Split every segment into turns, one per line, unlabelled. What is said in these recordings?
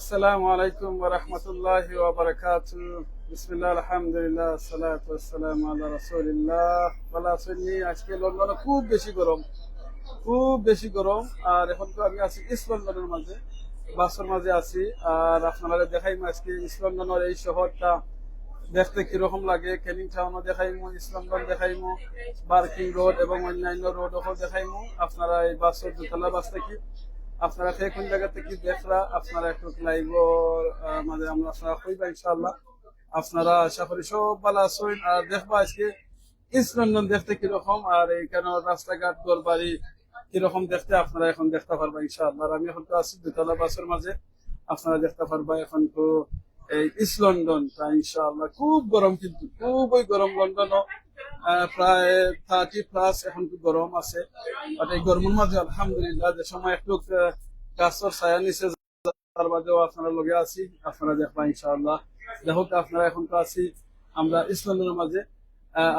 আসসালামু আলাইকুম রহমতুল্লাহ ওবরাকাত বিসমিল্লাহ, আলহামদুলিল্লাহ সালাত আসসালাম আল্লাহ রসুলিল্লাহ। বলা শুনি আজকে লন্ডনে খুব বেশি গরম, খুব বেশি গরম। আর এখন তো আমি আছি ইস্ট লন্ডনের মাঝে, বাসের মাঝে আছি। আর আপনারা দেখাই আজকে ইস্ট লন্ডনের এই শহরটা, দেখতে কীরকম লাগে। ক্যানিং টাউনও দেখাইমো ইসলামগঞ্জ দেখাইমো, বার্কিং রোড এবং অন্যান্য রোড ওখানে দেখাইমো। আপনারা এই বাসের দোতলা বাস থেকে আপনারা কে কোন জায়গা থেকে দেখরা আপনারা একটু লাইভ মানে আমরা আপনারা কইবা ইনশাআল্লাহ। আপনারা আশা করি সব ভালো আছেন। আর দেখবা আজকে ইস্ট লন্ডন দেখতে কীরকম, আর এইখানে রাস্তাঘাট ঘর বাড়ি কীরকম দেখতে আপনারা এখন দেখতে পারবা ইনশাআল্লাহ। আমি এখন তো আছি দুতলা বাসের মাঝে। আপনারা দেখতে পারবা এখন তো এই ইস্ট লন্ডন তা ইনশাআল্লাহ। খুব গরম কিন্তু, খুবই গরম লন্ডনও প্রায় থার্টি প্লাস এখন গরম আছে। আর এই গরমের মাঝে আলহামদুলিল্লাহ যে সময় একটু গাছের ছায়া নিচে তার বাদেও আপনারা লগে আছি, আপনারা দেখবা ইনশাআল্লাহ। দেখো তো আপনারা এখন তো আছি আমরা ইসলামের মাঝে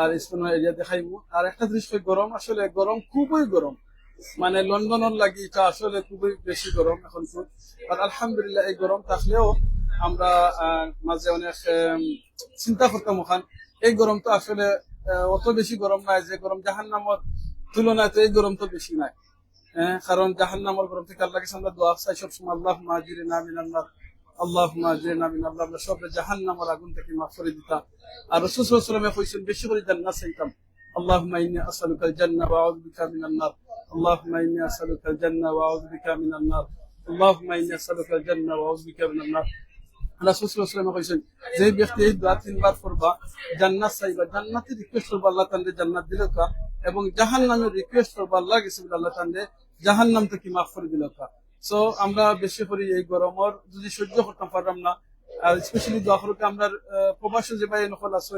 আর ইসলামের এরিয়া আর একটা দৃশ্য, গরম আসলে, গরম খুবই গরম। মানে লন্ডনের লাগি এটা আসলে খুবই বেশি গরম এখন তো। আর আলহামদুলিল্লাহ এই গরম থাকলেও আমরা মাঝে অনেক চিন্তা করতাম ওখান। এই গরম তো আসলে অত বেশি গরম নাই যে গরম জাহান নামর তুলনায় তো এই গরম তো বেশি নাই হ্যাঁ, কারণ জাহান নামর গরম থেকে আল্লাহ কাছে আমরা দোয়া চাই সবসময় আল্লাহ মাজিরে নামিন আল্লাহ আল্লাহ মাজিরে নামিন আল্লাহ আমরা সব জাহান নামর আগুন থেকে মাফ করে দিতাম আর রসুল সাল্লামে কইছেন বেশি করে জান্নাত চাইতাম اللهم إني أسألك الجنة وأعوذ بك من النار اللهم إني أسألك الجنة وأعوذ بك من النار اللهم إني أسألك الجنة وأعوذ بك من النار রাসূল সাল্লাল্লাহু আলাইহি ওয়াসাল্লাম কইছেন, যে ব্যক্তি দোয়া তিনবার করবা জান্নাত চাইবা রিকোয়েস্ট করবা, আল্লাহ জান্নাত দিল কা এবং জাহান্নামের রিকোয়েস্ট করবা, আল্লাহ কিছু আল্লাহ তাআলা জাহান্নাম থেকে মাফ করে দিল কা সো আমরা বেশি করে এই গরমর, যদি সহ্য করতে পারলাম না। আর স্পেশালি দোয়া করতে আমরা প্রবাসী যে ভাই নকল আছে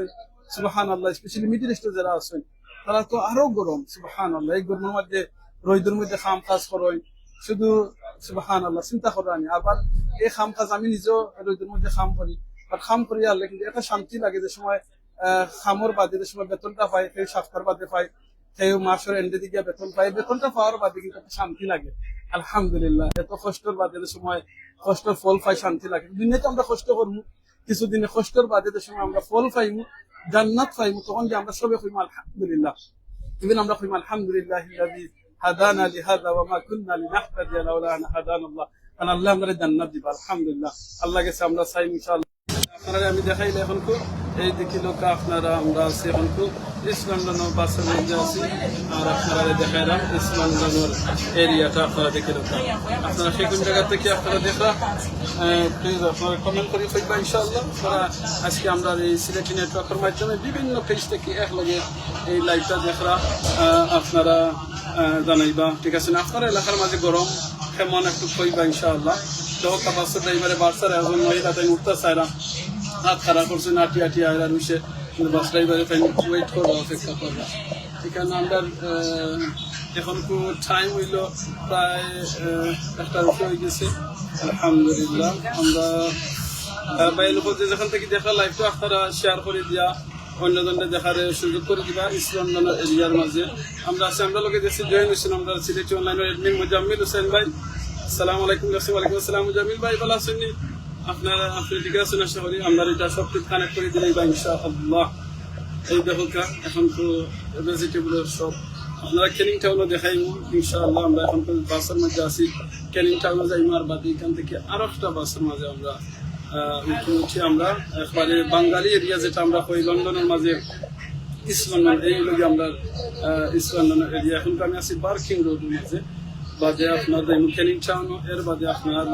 সুবহানাল্লাহ স্পেশালি মিডল ইস্টে যারা আছেন, তারা তো আরও গরম, সুবহানাল্লাহ। এই গরমের মধ্যে, রোদের মধ্যে খাম কাজ করেন, শুধু সুবাহান আল্লাহ চিন্তা করা নি। আবার এই খাম কাজ আমি নিজেও রোদের মধ্যে খাম করি। আর খাম করি আনলে কিন্তু একটা শান্তি লাগে যে সময় খামর বাদে যে সময় বেতনটা পাই সেই সাতটার বাদে পাই সেই মাসের এন্ডে দিকে বেতন পাই বেতনটা পাওয়ার বাদে কিন্তু একটা শান্তি লাগে। আলহামদুলিল্লাহ, এত কষ্টর বাদে যে সময় কষ্টর ফল পাই, শান্তি লাগে। দিনে তো আমরা কষ্ট করব, কিছুদিনে কষ্টর বাদে যে সময় আমরা ফল পাইম জান্নাত পাইম তখন যে আমরা সবে খুঁজবো আলহামদুলিল্লাহ। ইভেন আমরা খুঁজবো আলহামদুলিল্লাহ হাদানা লিহাদা ওয়া মা কুন্না লিনাহতাদিয়া লাউলা আন হাদানাল্লাহ। আল্লাহ আমরা জান্নাত দিবা আলহামদুলিল্লাহ। আল্লাহ আমরা চাই আপনারা আমি দেখাইলে এখন এই দেখি লোক আপনারা আমরা আছি এখন বাসের মধ্যে আছি। আর আপনারা দেখাইলাম এরিয়াটা আপনারা দেখে লোক আপনারা সেই কোন জায়গা থেকে আপনারা দেখা প্লিজ আপনারা কমেন্ট করে ফেলবা ইনশাআল্লাহ। আজকে আমরা এই সিলেটি নেটওয়ার্কের মাধ্যমে বিভিন্ন পেজ থেকে একলগে এই লাইভটা আহ, আপনারা জানাইবা। ঠিক আছে না? আপনার এলাকার মাঝে গরম কেমন একটু কইবা ইনশাআল্লাহ। যখন তাপাসের ড্রাইভারে বার্সার এখন মহিলা তাই উঠতে চাইলাম হাত খারাপ করছে আটি আটি আয়রা রুষে বাস ড্রাইভারে ওয়েট করব অপেক্ষা আমরা এখন টাইম হইল প্রায় আহ, একটা রুটে হয়ে গেছে। আলহামদুলিল্লাহ আমরা বাইরের উপর যেখান থেকে দেখা লাইভটা আপনারা শেয়ার করে দিয়া অন্যজনকে দেখার সুযোগ করে দিবা ইসলাম এরিয়ার মাঝে। আমরা আছি, আমরা লোকে দেশে জয়েন হয়েছেন আমরা সিলেটি অনলাইনের এডমিন মুজাম্মিল হোসেন ভাই। আসসালামু আলাইকুম ওয়ালাইকুম আসসালাম। মুজাম্মিল ভাই, ভালো আছেন? আপনারা, আপনি ঠিক আছেন, আশা করি? আমরা এটা সব ঠিক কানেক্ট করে দিলেই বা ইনশাআল্লাহ। এই দেখো এখন তো ভেজিটেবলের সব আপনারা ক্যানিং টাউনও দেখাইমু ইনশাআল্লাহ। আমরা এখন বাসের মধ্যে আছি। ক্যানিং টাউনে যাইমু আর বাদে এখান থেকে আরও একটা বাসের মাঝে আমরা উঠি আমরা, একবারে বাঙালি এরিয়া যেটা আমরা কই লন্ডনের মাঝে, ইস্ট লন্ডন এই আমরা ইস্ট লন্ডনের এরিয়া। এখন আমি আছি বার্কিং রোডের মাঝে। বাদে আপনার ক্যানিং টাউন এর বাদে আপনার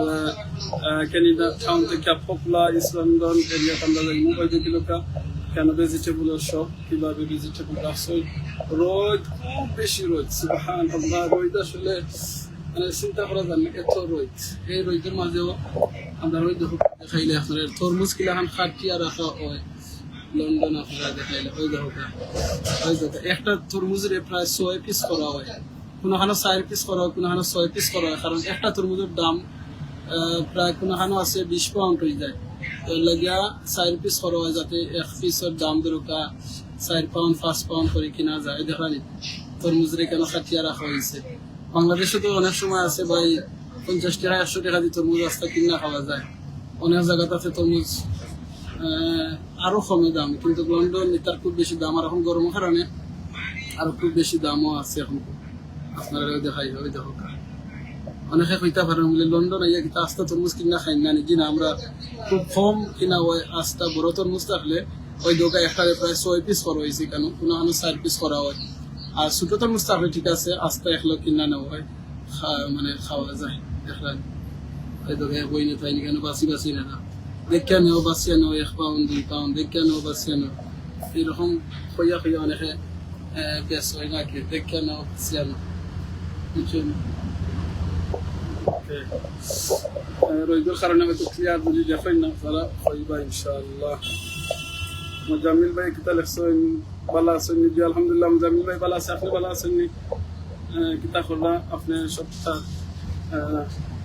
ক্যানিং টাউন থেকে পপলা ইস্ট লন্ডন এরিয়াতে আমরা যাইমু ওই দুই কিলোকা কেন ভেজিটেবলের সব, কীভাবে ভেজিটেবল আসল রোদ, খুব বেশি রোদ সুবহান রোদ আসলে মানে চিন্তা করা যায় না, এত রোদ। এই রোদের মাঝেও আমরা রোদ আপনার তরমুজ খাটিয়া রাখা হয়। লন্ডন আপনারা দেখাইলে ওই ওই একটা তরমুজের প্রায় ছয় পিস করা হয়। চার পিস করা হয় ছয় পিস করা হয়। কারণ একটা তরমুজের দাম প্রায় আছে বিশ পাউন্ড হয়ে যায়। লাগিয়া চার পিস করা হয় যাতে এক পিসের দাম দরকা চার পাউন্ড পাঁচ পাউন্ড করে কিনা যায়। দেখা তরমুজের কেন খাটিয়া রাখা হয়েছে বাংলাদেশে তো অনেক সময় আছে ভাই, পঞ্চাশ টাকা, একশো টাকা দিয়ে তরমুজ রাস্তা কিনা খাওয়া যায়। অনেক জায়গাতে আছে তরমুজ আহ, আরও কমে দাম কিন্তু লন্ডন এটার খুব বেশি দাম আর এখন গরমের কারণে আরও খুব বেশি দামও আছে এখন। আপনারা দেখাই হবে দেখো। অনেকে কইতে পারেন বলে লন্ডন আইয়া কিন্তু আস্তা তরমুজ কিনা খাই না নাকি? না আমরা খুব কম কিনা হয় আস্তা বড় তরমুজ থাকলে ওই দোকায় একটা প্রায় ছয় পিস করা হয়েছে কেন? কোনো কোনো চার পিস করা হয়। আর ছোট তরমুজ থাকলে ঠিক আছে আস্তা একলো কিনা নেওয়া হয় মানে খাওয়া যায় দেখলেন ওই দোকায় বই নিতে হয়নি কেন বাসি বাসি না না দেখে নেও বাসিয়া নেও এক পাউন্ড দুই পাউন্ড দেখে নেও বাসিয়া নেও এরকম হইয়া হইয়া অনেকে আহ, বেশ হয় নাকি দেখে নেও বাসিয়া নেও বুঝছেন রোহিতের কারণে হয়তো ক্লিয়ার যদি দেখেন না তারা হইবা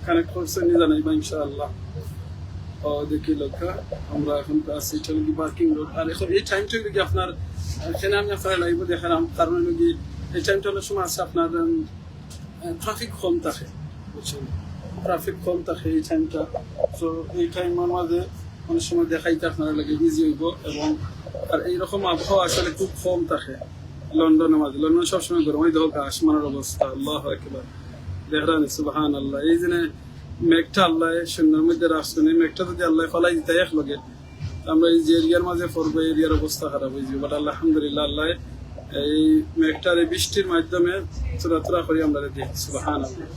কানেক্ট করছেন নি জানাইবা ইনশাআল্লাহ। দেখি লোকা আমরা এই টাইমটা আপনার, এখানে এই টাইমটা অনেক সময় আছে আপনার ট্রাফিক কম থাকে ট্রাফিক কম থাকে এই টাইমটা তো এই টাইমের মাঝে অনেক সময় দেখাইতে আপনারা লাগে ইজি হইব এবং, আর এইরকম আবহাওয়া আসলে খুব কম থাকে, লন্ডনের মাঝে। লন্ডন সবসময় গরম। ওই দেখো, আসমানের অবস্থা, আল্লাহ একেবারে দেখরানি সুবাহান আল্লাহ এই জন্য মেঘটা আল্লাহ শূন্যের মধ্যে রাখছেন এই মেঘটা যদি আল্লাহ ফলাই দিতে এক লগে আমরা এই যে এরিয়ার মাঝে পড়ব এরিয়ার অবস্থা খারাপ হয়ে যাবে বাট আলহামদুলিল্লাহ আল্লাহ এই মেঘটার এই বৃষ্টির মাধ্যমে চোরাচুরা করি আমরা দিই সুবাহান আল্লাহ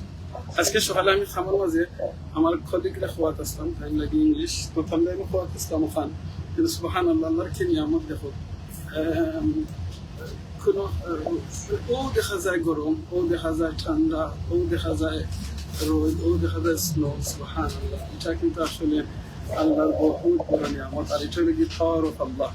আজকে সকালে আমি খামার মাঝে আমার খলিকরা খোয়াত আসলাম তাই লাগে ইংলিশ প্রথম দিন খোয়াত আসলাম ওখান কিন্তু সুবাহান আল্লাহ আল্লাহর কি নিয়ামত দেখো ও দেখা যায় গরম ও দেখা যায় ঠান্ডা ও দেখা যায় রোদ ও দেখা যায় স্নো এটা কিন্তু আসলে আল্লাহর বহুত বড় নিয়ামত আর এটা হলো কি পাওয়ার আল্লাহ